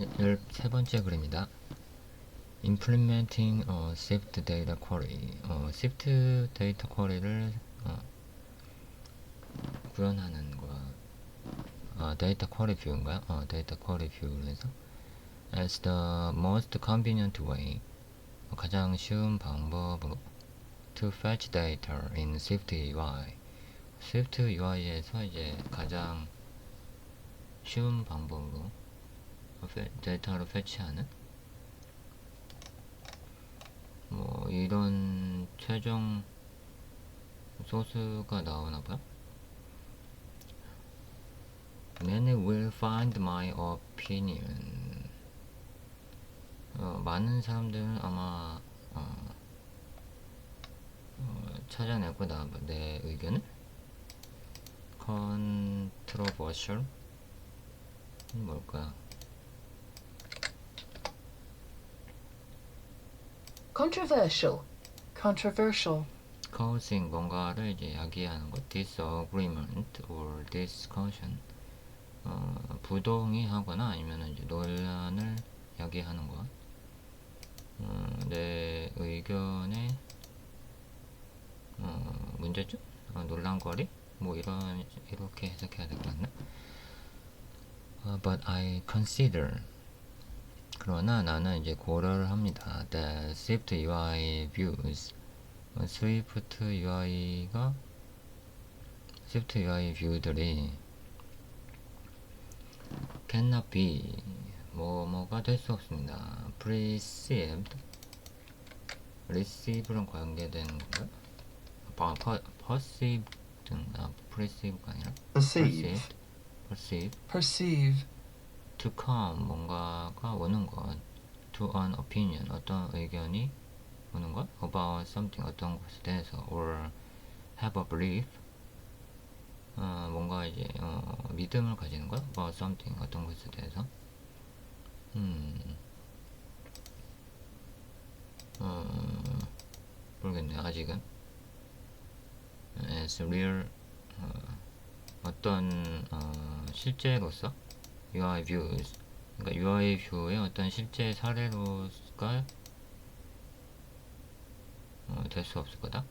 열세 번째 글입니다. Implementing a Swift Data Query. 어, Swift 데이터 쿼리를 어, 구현하는 거. 어, 데이터 쿼리 뷰인가요? 어, 데이터 쿼리 뷰를 해서 as the most convenient way. 어, 가장 쉬운 방법으로 to fetch data in Swift UI. Swift UI에서 이제 가장 쉬운 방법으로 페- 데이터를 패치하는 뭐 이런 최종 소스가 나오나 봐요. Many will find my opinion. 어, 많은 사람들은 아마 어, 어, 찾아낼 거다 내 의견을. Controversial 뭘까? Controversial. controversial, causing 뭔가를 이제 야기하는 것, disagreement or discussion. 어, 부동의 하거나 아니면 이제 논란을 야기하는 것. 어, 내 의견에 어, 문제점, 어, 논란거리, 뭐 이런 이렇게 해석해야 될 것 같나? 어, but I consider 그러나 나는 이제 고려를 합니다. The Swift UI views 어, 스위프트 UI가 스위프트 UI 뷰들이 cannot be 뭐뭐가 될 수 없습니다. perceived receive랑 관계되는 건가? 아, per, perceived 아, perceive가 아니라 perceive, perceived perceive, to come 뭔가가 오는 것 to an opinion 어떤 의견이 오는 것 about something 어떤 것에 대해서 or have a belief 어, 뭔가 이제 어, 믿음을 가지는 것 about something 어떤 것에 대해서 음 어, 모르겠네요 아직은 as real 어, 어떤 어, 실제로서 UI views 그러니까 UI 뷰의 어떤 실제 사례로가 어, 될수 없을 거다.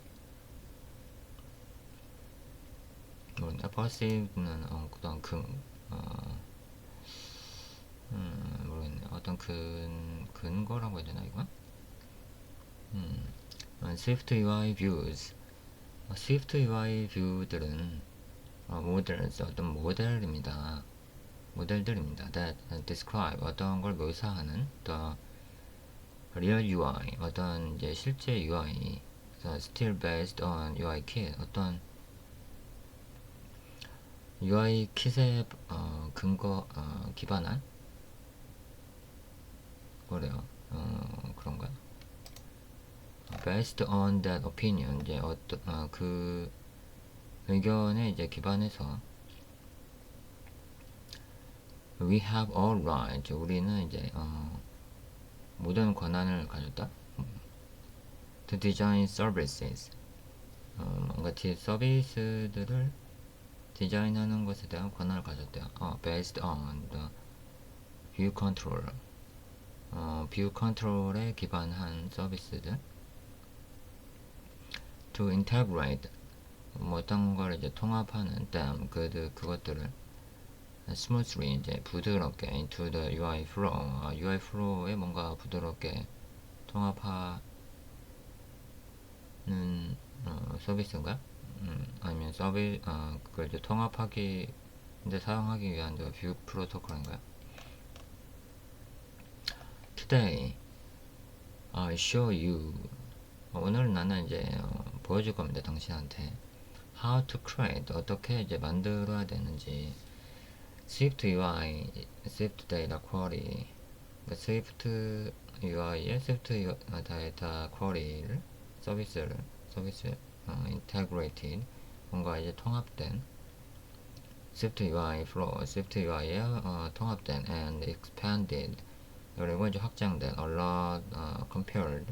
모른다. perceive는 어, 어떤 근 어, 음, 모르겠네. 어떤 근 근거라고 해야 되나 이건? 음, 어, Swift UI views. 어, Swift UI 뷰들은 어, 모델 어떤 모델입니다. 모델들입니다. that describe 어떤 걸 묘사하는 the real UI 어떤 이제 실제 UI still based on UI kit 어떤 UI 킷에 어, 근거 어, 기반한 뭐래요 어, 그런가요? based on that opinion 이제 어떤 어, 그 의견에 이제 기반해서 We have all right. 우리는 이제 어, 모든 권한을 가졌다. To design services. 어, 뭔가 디 서비스들을 디자인하는 것에 대한 권한을 가졌대요. 어, based on the view control. 어, view control에 기반한 서비스들. To integrate. 뭐 어떤 걸 이제 통합하는 them 그 그것들을 smoothly 이제 부드럽게 into the UI flow 아, UI flow에 뭔가 부드럽게 통합하는 어, 서비스인가? 음, 아니면 서비 아 그걸 이제 통합하기 근데 사용하기 위한 그 뷰 프로토콜인가요? Today I show you 어, 오늘 나는 이제 어, 보여줄 겁니다 당신한테 how to create 어떻게 이제 만들어야 되는지 스위프트 UI, 스위프트 데이터 쿼리, 그러니까 스위프트 UI의 스위프트 데이터 쿼리를 서비스를 서비스 어, 인테그레이티드 뭔가 이제 통합된 스위프트 UI 플로우, 스위프트 UI에 어, 통합된 and expanded 그리고 이제 확장된 a lot 어, compared.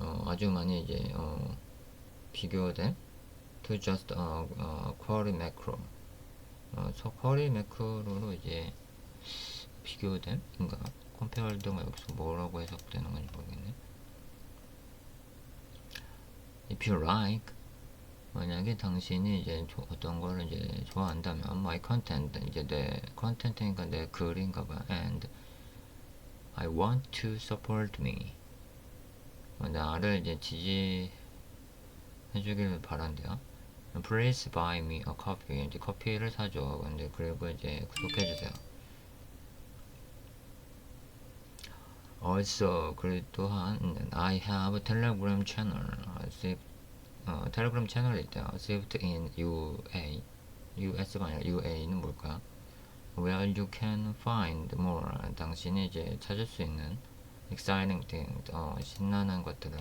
어, 아주 많이 이제 어, 비교된 to just 어, 어, query macro 어, 저 쿼리 매크로로 이제 비교됨인가? compared가 여기서 뭐라고 해석되는 건지 모르겠네. If you like, 만약에 당신이 이제 조- 어떤 거를 이제 좋아한다면 my content 이제 내 컨텐츠니까 내 글인가 봐 and I want to support me 어, 나를 이제 지지해주길 바란대요. Please buy me a coffee. 이제 커피를 사줘. 근데 그리고 이제 구독해주세요. Also, 그리고 또한 I have a Telegram channel. 어, saved, 어, 텔레그램 채널이 있대요. Saved in UA. US가 아니라 UA는 뭘까? Where you can find more. 당신이 이제 찾을 수 있는 exciting things. 어, 신나는 것들을.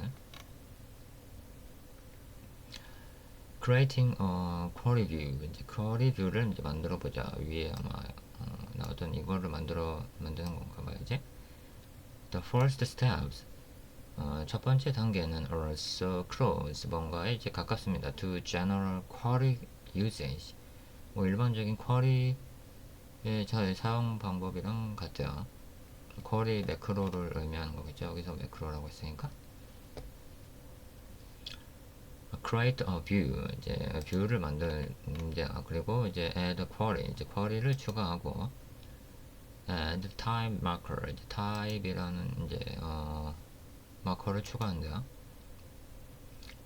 Creating a query view. 이제 query view를 이제 만들어 보자. 위에 아마 어, 나오던 이거를 만들어 만드는 건가 봐요 이제. The first steps. 어, 첫 번째 단계는 are so close. 뭔가에 이제 가깝습니다. to general query usage. 뭐 일반적인 query의 잘 사용 방법이랑 같아요. query 매크로를 의미하는 거겠죠. 여기서 매크로라고 했으니까 create a view 이제 view를 만들 이제 아, 그리고 이제 add query 이제 query를 추가하고 add type marker 이제 type이라는 이제 어 마커를 추가한대요.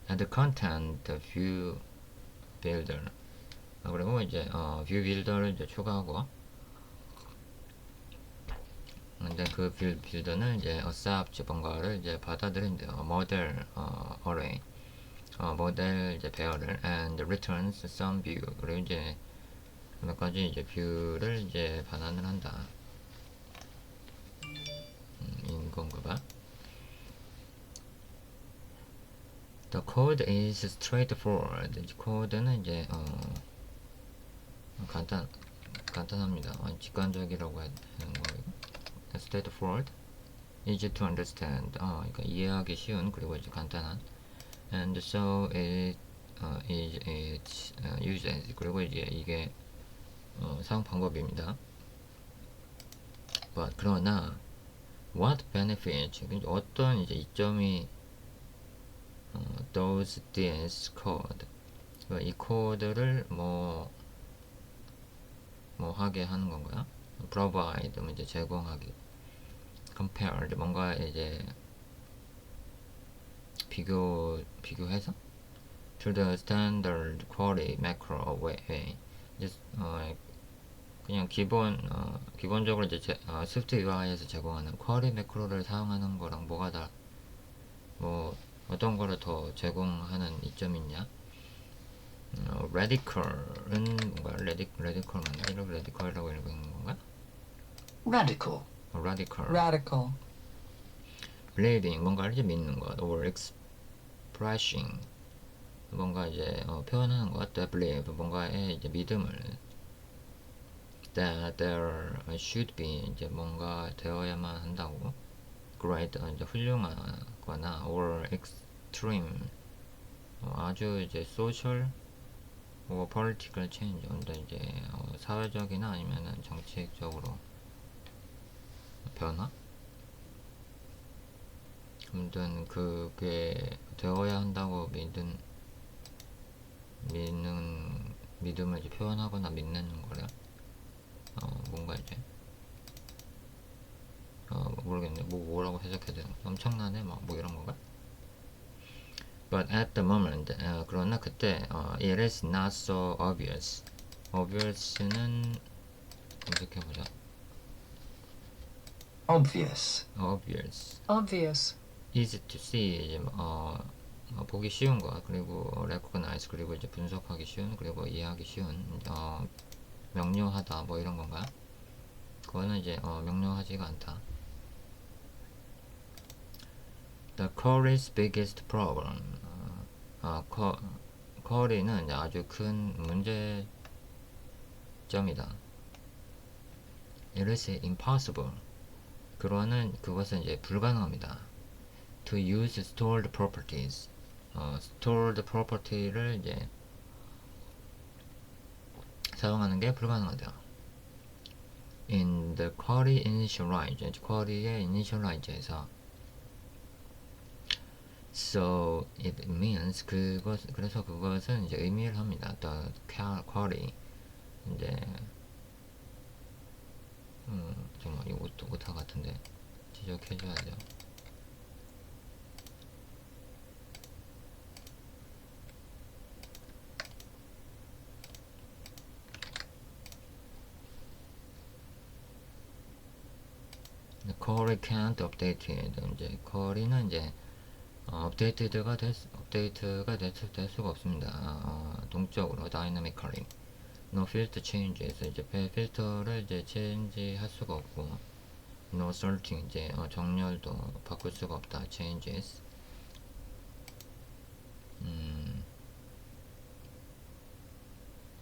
add content view builder 아, 그리고 이제 어 view builder를 이제 추가하고 근데 그 빌, 빌더는 이제 accept 뭔가를 이제 받아들인대요. model 어, array 어, 모델 이제 배열을 and returns some view 그리고 이제 몇 가지 이제 뷰를 이제 반환을 한다. 음, 인 건가 봐. The code is straightforward. 코드는 이제 어 간단 간단합니다. 어, 직관적이라고 되는 거예요. straightforward, easy to understand. 어, 그러니까 이해하기 쉬운 그리고 이제 간단한. And so it uh, is its uh, usage 그리고 이제 이게 어, 사용 방법입니다. but 그러나 what benefits 이제 어떤 이제 이점이 어, does this code 그러니까 이 코드를 뭐, 뭐 하게 하는 건가요? provide 뭐 이제 제공하기 compare 뭔가 이제 비교 비교해서 to the standard query macro way 이제 어, 그냥 기본 어, 기본적으로 이제 제, 어, 스위프트 UI에서 제공하는 쿼리 매크로를 사용하는 거랑 뭐가 다 뭐 어떤 거를 더 제공하는 이점이 있냐? 어, radical은 뭔가 radic radical 맞나? 이렇게 radical이라고 읽는 건가? Radical. 어, radical Radical. believing 뭔가를 이제 믿는 것 or expressing 뭔가 이제 어, 표현하는 것 that believe 뭔가에 이제 믿음을 that there should be 이제 뭔가 되어야만 한다고 great 어, 이제 훌륭하거나 or extreme 어, 아주 이제 social or political change 언더 이제 어, 사회적이나 아니면은 정치적으로 변화 아무튼 그게 되어야 한다고 믿은 믿는 믿음을 이제 표현하거나 믿는 거래요. 어 뭔가 이제 어 모르겠네. 뭐 뭐라고 해석해야 되는 거 엄청나네. 막 뭐 이런 건가? But at the moment, 어, 그러나 그때 어, it is not so obvious. obvious는 검색해 보자. Obvious. obvious. Obvious. Easy to see 이제 어, 어, 보기 쉬운 거 그리고 recognize 그리고 이제 분석하기 쉬운 그리고 이해하기 쉬운 어, 명료하다 뭐 이런 건가요? 그거는 이제 어, 명료하지가 않다. The query's biggest problem. 어, 어, 쿼, 쿼리는 이제 아주 큰 문제점이다. It is impossible. 그러는 그것은 이제 불가능합니다. To use stored properties. 어, stored property를 이제 사용하는 게 불가능하다. In and query initialize 이제 query에 initialize해서 so it means 그것 그래서 그것은 이제 의미를 합니다. the query 이제 음 잠깐 이거 오타, 같은데 지적해줘야죠. Query can't updated 이제 query는 이제 어, 업데이트가 될 수- 업데이트가 될, 수- 될 수가 없습니다. 어, 동적으로 dynamically no filter changes 이제 필- 필터를 이제 체인지 할 수가 없고 no sorting 이제 어, 정렬도 바꿀 수가 없다. changes. 음.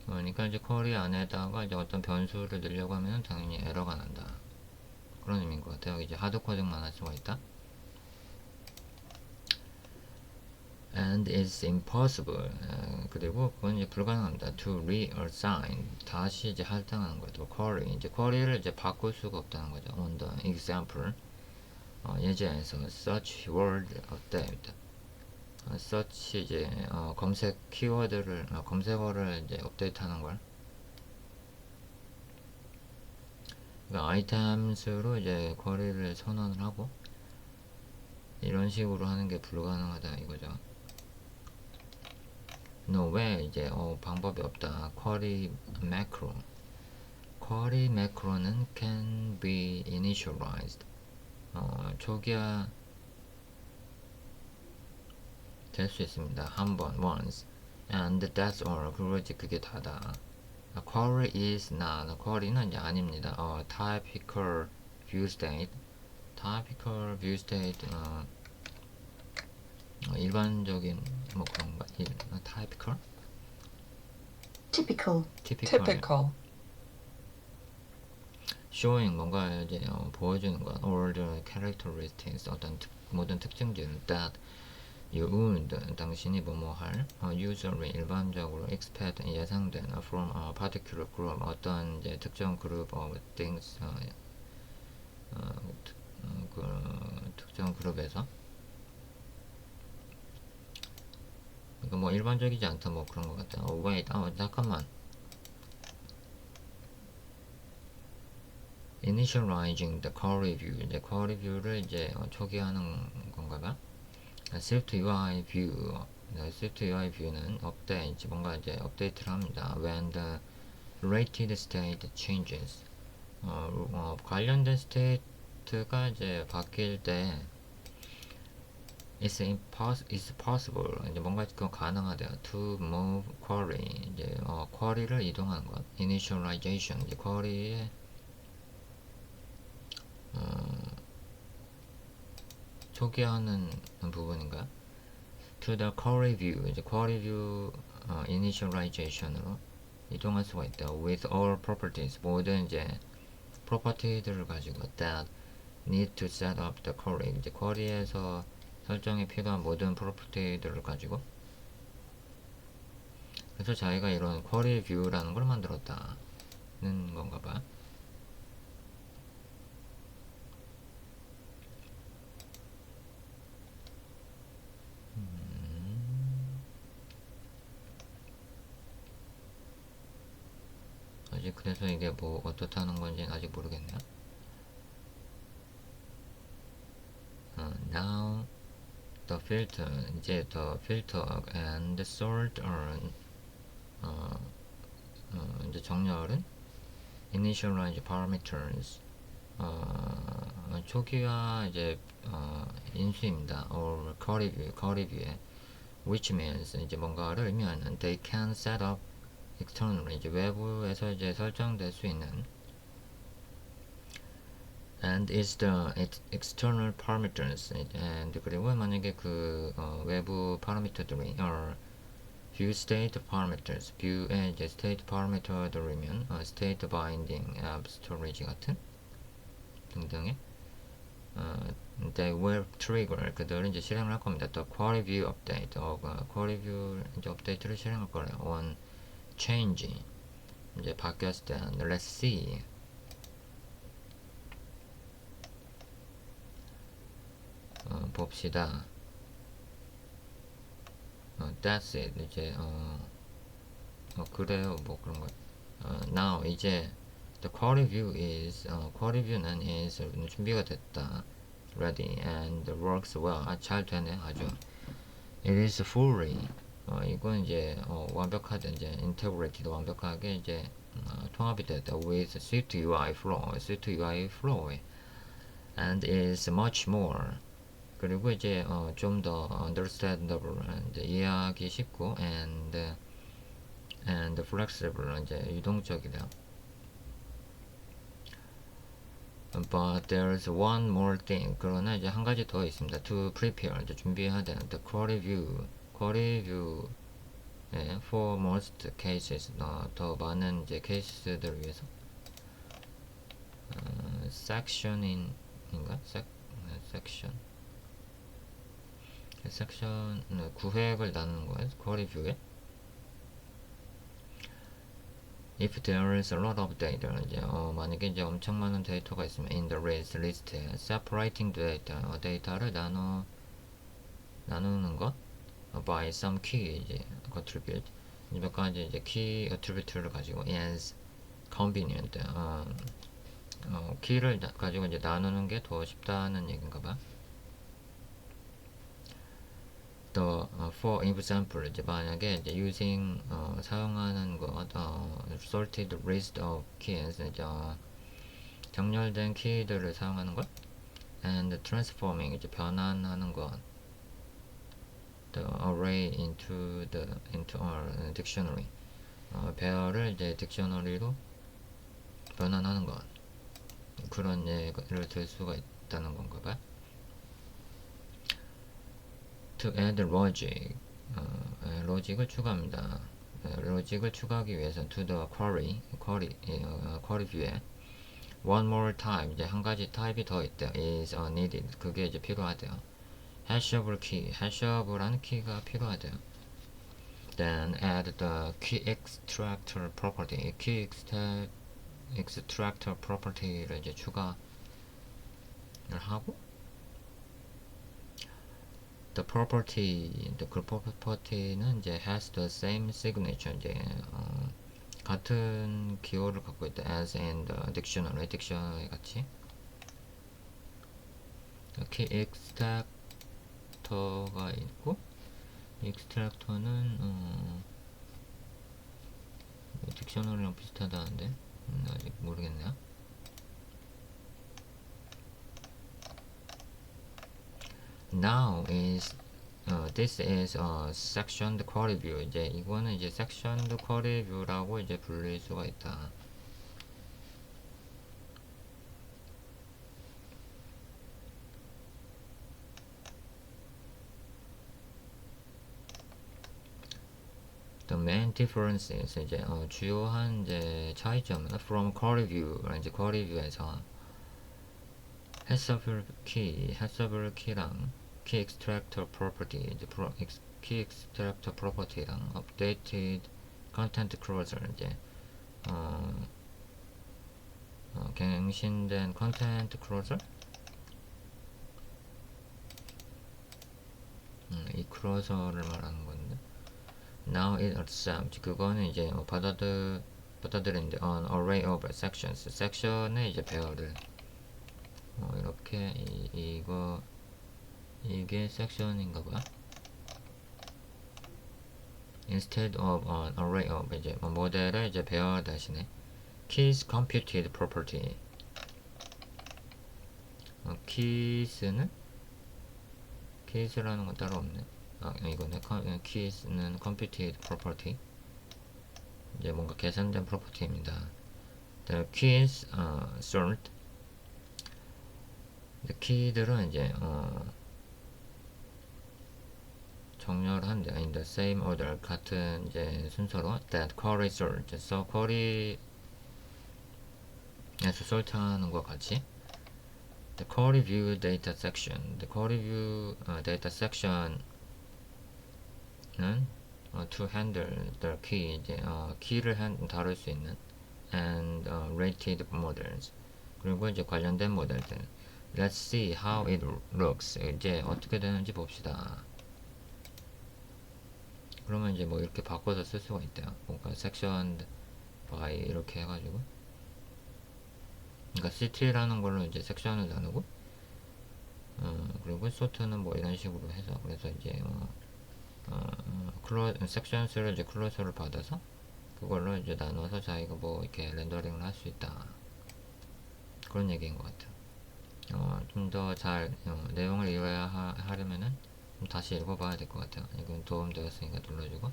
그러니까 이제 쿼리 안에다가 이제 어떤 변수를 넣으려고 하면 당연히 에러가 난다 그런 의미인 것 같아요. 이제 하드 코딩만 할 수가 있다. And it's impossible. 어, 그리고 그건 이제 불가능합니다. To reassign. 다시 이제 할당하는 거죠 query. 이제 query를 이제 바꿀 수가 없다는 거죠. On the example. 어, 예제에서 search word update 어, search 이제 어, 검색 키워드를 어, 검색어를 이제 업데이트하는 걸 그러니까 아이템스로 이제 query를 선언을 하고 이런 식으로 하는 게 불가능하다 이거죠. no 왜 이제 어, 방법이 없다. query macro. query macro는 can be initialized. 어, 초기화 될 수 있습니다. 한 번, once. and that's all. 이제 그게 다다. 아, query is not. query는 아닙니다. 어, typical view state. typical view state. 어, 어, 일반적인 뭐 그런가? 일, 어, typical? Typical. typical. typical. showing 뭔가 이제 어, 보여주는 것, all the characteristics 어떤 특, 모든 특징들 that you would 당신이 뭐뭐 할 어, usually 일반적으로 expect 예상된 어, from a particular group 어떤 이제 특정 그룹 of things 어, 어, 특, 어, 그 특정 그룹에서 이거 뭐 일반적이지 않다 뭐 그런 것 같다. 어, wait, 아 잠깐만. initializing the query view 이제 query view를 이제 어, 초기화하는 건가 봐. Swift UI view 네, Swift UI view는 업데이트 뭔가 이제 업데이트를 합니다. When the related state changes 어, 어, 관련된 스테이트가 이제 바뀔 때 It's, impos it's possible 이제 뭔가 그 가능하대요. To move query 이제 어, query를 이동하는 것. Initialization 이제 query의 어, 초기화하는 부분인가? To the query view 이제 query view 어, initialization으로 이동할 수가 있다. With all properties 모든 이제 프로퍼티들을 가지고 that need to set up the query 이제 query에서 설정에 필요한 모든 프로퍼티들을 가지고 그래서 자기가 이런 query view라는 걸 만들었다는 건가 봐. 아직 그래서 이게 뭐 어떻다는 건지 아직 모르겠네요. 어, now the filter 이제 the filter and sort are 어, 어, 이제 정렬은 initialize parameters 어, 초기화 이제 어, 인수입니다. or query view에 which means 이제 뭔가를 의미하는 they can set up externally 이제 외부에서 이제 설정될 수 있는 and is the ex- external parameters and 그리고 만약에 그 어, 외부 파라미터들이 are view state parameters view의 이제 state parameter들이면 어, state binding app storage 같은 등등의 어, they will trigger 그들은 이제 실행을 할 겁니다. 또 query view update 어, 그 query view 이제 업데이트를 실행할 거래요. on change 이제 바뀌었을 때는 let's see 어, 봅시다 어, that's it 이제 어, 어 그래요 뭐 그런 거 어, now 이제 the query view is 어, query view는 is 준비가 됐다 ready and works well 아, 잘 되네 아주 it is fully 어, 이건 이제 어, 완벽하게 이제 integrated 완벽하게 이제 어, 통합이 됐다. with Swift UI flow, Swift UI flow, and is much more. 그리고 이제 어, 좀 더 understandable, 이제 이해하기 쉽고 and and flexible 이제 유동적이다. But there's one more thing. 그러나 이제 한 가지 더 있습니다. To prepare 이제 준비해야 되는 the query view, query view 예, for most cases 어, 더 많은 이제 케이스들을 위해서 어, section인가? sec, 네, section 섹션 네, 구획을 나누는 거예요. query view에 if there is a lot of data 이제 어, 만약에 이제 엄청 많은 데이터가 있으면 in the list 리스트에 separating data 어, 데이터를 나눠 나누는 것 어, by some key 이제 attribute 이제 몇 가지 이제 key attribute를 가지고 is convenient 어, 어, 키를 나- 가지고 이제 나누는 게 더 쉽다는 얘기인가 봐. 또 어, for example 이제 만약에 이제 using 어, 사용하는 것 어, sorted list of keys 이제 어, 정렬된 키들을 사용하는 것 and transforming 이제 변환하는 것 the array into the into a dictionary 어, 배열을 이제 딕셔너리로 변환하는 것 그런 예를 들 수가 있다는 건가 봐. to add logic 어, 에, 로직을 추가합니다. 에, 로직을 추가하기 위해서 to the query query 어, query view에 one more type 이제 한 가지 타입이 더 있대요. is uh, needed 그게 이제 필요하대요. Hashable key hashable라는 키가 필요하대요. then add the key extractor property key extra, extractor property를 이제 추가를 하고 the property 그 property는 이제 has the same signature 이제 어, 같은 기호를 갖고 있다 as the dictionary dictionary 같이 key extractor가 있고 extractor는 어, 딕셔너리랑 비슷하다는데 음, 아직 모르겠네요. Now is 어, this is a sectioned query view. 이제 이거는 이제 sectioned query view라고 이제 불릴 수가 있다. The main differences 이제 어, 주요한 이제 차이점은 from query view 이제 query view에서 해서블 키, 해서블 키랑 key extractor property 이제 pro, ex, key extractor property랑 updated content closer 이제 어, 어, 갱신된 content closer 음, 이 클로저를 말하는 건데 now it accepts 그거는 이제 어, 받아들 받아들이는데 an array of sections 섹션의 이제 배열을 어, 이렇게 이, 이거 이게 섹션인가 봐. instead of an array of 이제 뭐 모델을 이제 배열 대신에 keys computed property 어, keys는 keys라는 건 따로 없네. 아 이거네. 컴- keys는 computed property 이제 뭔가 계산된 프로퍼티입니다. The keys 어, sort 키들은 이제 어 정렬한데 in the same order 같은 이제 순서로 that query sort so query에서 sort하는 것 같이 the query view data section the query view 어, data section 은 어, to handle the key 이제 어, 키를 한, 다룰 수 있는 and 어, rated models 그리고 이제 관련된 모델들 Let's see how it looks. 이제 어떻게 되는지 봅시다. 그러면 이제 뭐 이렇게 바꿔서 쓸 수가 있대요. 뭔가 section by 이렇게 해가지고. 그러니까 city라는 걸로 이제 섹션을 나누고, 어, 그리고 sort는 뭐 이런 식으로 해서 그래서 이제 어, 어, 클로 섹션스를 이제 클로저를 받아서 그걸로 이제 나눠서 자기가 뭐 이렇게 렌더링을 할 수 있다. 그런 얘기인 것 같아요. 어, 좀 더잘 어, 내용을 이해하려면은 좀 다시 읽어봐야 될 것 같아요. 이건 도움되었으니까 눌러주고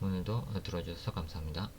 오늘도 들어주셔서 감사합니다.